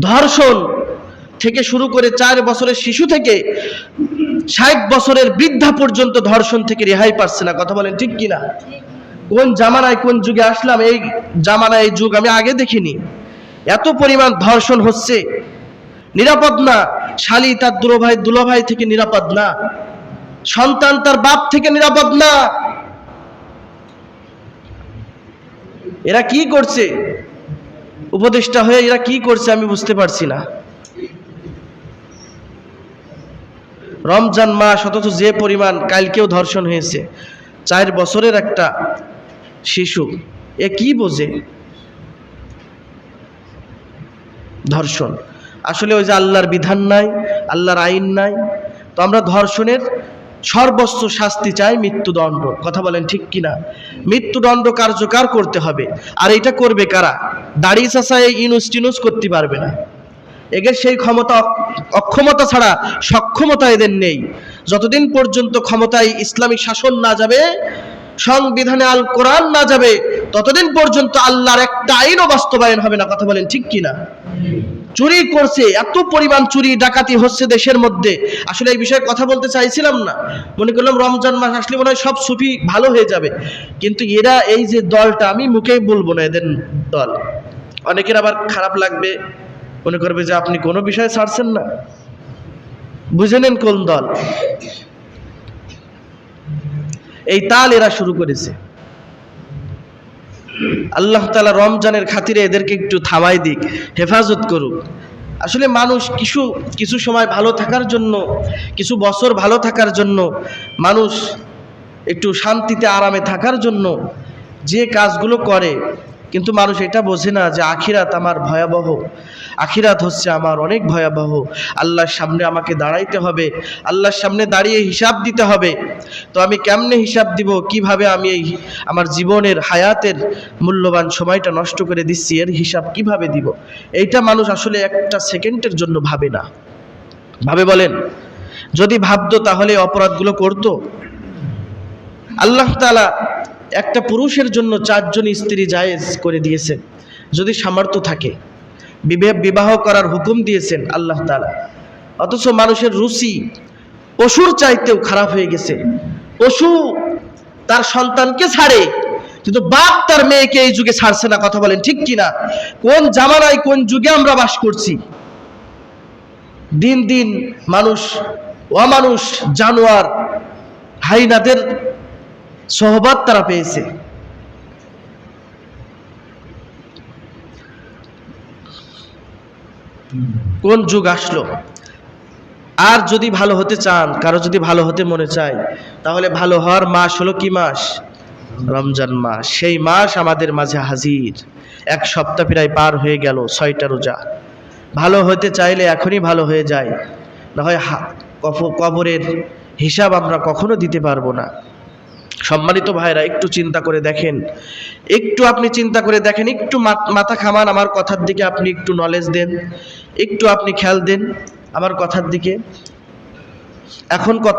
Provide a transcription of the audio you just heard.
ধর্ষণ থেকে শুরু করে চার বছরের শিশু থেকে ষাট বছরের বৃদ্ধা পর্যন্ত ধর্ষণ থেকে রেহাই পাচ্ছে না। কথা বলেন ঠিক কিনা? কোন জামানায় কোন যুগে আসলাম, এই জামানায় এই যুগ আমি আগে দেখিনি। এত পরিমাণ ধর্ষণ হচ্ছে। নিরাপদ না, শালি তার দুলোভাই দুলোভাই থেকে নিরাপদ না। সন্তান তার বাপ থেকে নিরাপদ না। এরা কি করছে? উপদেষ্টা হয়ে এরা কি করছে আমি বুঝতে পারছি না। রমজান মাস, অথচ যে পরিমাণ কালকেও ধর্ষণ হয়েছে, চার বছরের একটা শিশু, এ কি বোঝে? ধর্ষণ। আসলে ওই যে আল্লাহর বিধান নাই, আল্লাহর আইন নাই, তো আমরা ধর্ষণের সর্বোচ্চ শাস্তি চায় মৃত্যুদণ্ড। কথা বলেন ঠিক কিনা? মৃত্যুদণ্ড কার্যকর করতে হবে। আর এটা করবে কারা? দাড়ি চাষা এই ইনুস টিনুস করতে পারবে না। এদের সেই ক্ষমতা অক্ষমতা ছাড়া সক্ষমতা এদের নেই। যতদিন পর্যন্ত ক্ষমতায় ইসলামিক শাসন না যাবে, সংবিধানে আল কোরআন না যাবে ততদিন পর্যন্ত আল্লাহর একটা আইনও বাস্তবায়ন হবে না, কথা বলেন ঠিক কিনা? চুরি করছে, এত পরিমাণ চুরি, ডাকাতি হচ্ছে দেশের মধ্যে। আসলে এই বিষয়ে কথা বলতে চাইছিলাম না। মনে করলাম রমজান মাস আসলে মনে হয় সব সুফি ভালো হয়ে যাবে। কিন্তু এরা এই যে দলটা, আমি মুখেই বলব না এদের দল। অনেকের আবার খারাপ লাগবে, মনে করবে যে আপনি কোনো বিষয়ে ছাড়ছেন না। বুঝে নেন কোন দল। এই তাল এরা শুরু করেছে। আল্লাহ তালা রমজানের খাতিরে এদেরকে একটু থামাই দিক, হেফাজত করুক। আসলে মানুষ কিছু কিছু সময় ভালো থাকার জন্য, কিছু বছর ভালো থাকার জন্য মানুষ একটু শান্তিতে আরামে থাকার জন্য যে কাজগুলো করে, কিন্তু মানুষ এটা বোঝে না যে আখিরাত আমার ভয়াবহ। আখিরাত হচ্ছে আমার অনেক ভয়াবহ। আল্লাহর সামনে আমাকে দাঁড়াইতে হবে, আল্লাহর সামনে দাঁড়িয়ে হিসাব দিতে হবে। তো আমি কেমনে হিসাব দিব? কীভাবে আমি এই আমার জীবনের হায়াতের মূল্যবান সময়টা নষ্ট করে দিচ্ছি? এর হিসাব কীভাবে দিব? এইটা মানুষ আসলে একটা সেকেন্ডের জন্য ভাবে না। ভাবে বলেন, যদি ভাবতো তাহলে অপরাধগুলো করতো? আল্লাহ তালা একটা পুরুষের জন্য চারজন স্ত্রী জায়েজ করে দিয়েছেন, যদি সামর্থ্য থাকে। বিবাহ করার হুকুম দিয়েছেন আল্লাহ তালা অথচ মানুষের রুচি পশুর চাইতেও খারাপ হয়ে গেছে। পশু তার সন্তানকে ছাড়ে, কিন্তু বাপ তার মেয়েকে এই যুগে ছাড়ছে না, কথা বলেন ঠিক কিনা? কোন জামানায় কোন যুগে আমরা বাস করছি? দিন দিন মানুষ, অমানুষ, জানোয়ার, হাইনাদের সোহবাত তারা পেয়েছে। কোন যুগ আসলো? আর যদি ভালো হতে চান, কারও যদি ভালো হতে মনে চায়, তাহলে ভালো হওয়ার মাস হলো কি মাস? রমজান মাস। সেই মাস আমাদের মাঝে হাজির। এক সপ্তাহ প্রায় পার হয়ে গেল, ছয়টা রোজা। ভালো হতে চাইলে এখনই ভালো হয়ে যায়। না হয় কবরের হিসাব আমরা কখনো দিতে পারব না। সম্মানিত ভাইরা, একটু চিন্তা করে দেখেন। একটু আপনি চিন্তা করে দেখেন, একটু মাথা খামান আমার কথার দিকে আপনি একটু নলেজ দেন, একটু আপনি খেয়াল দেন আমার কথার দিকে। এখন কত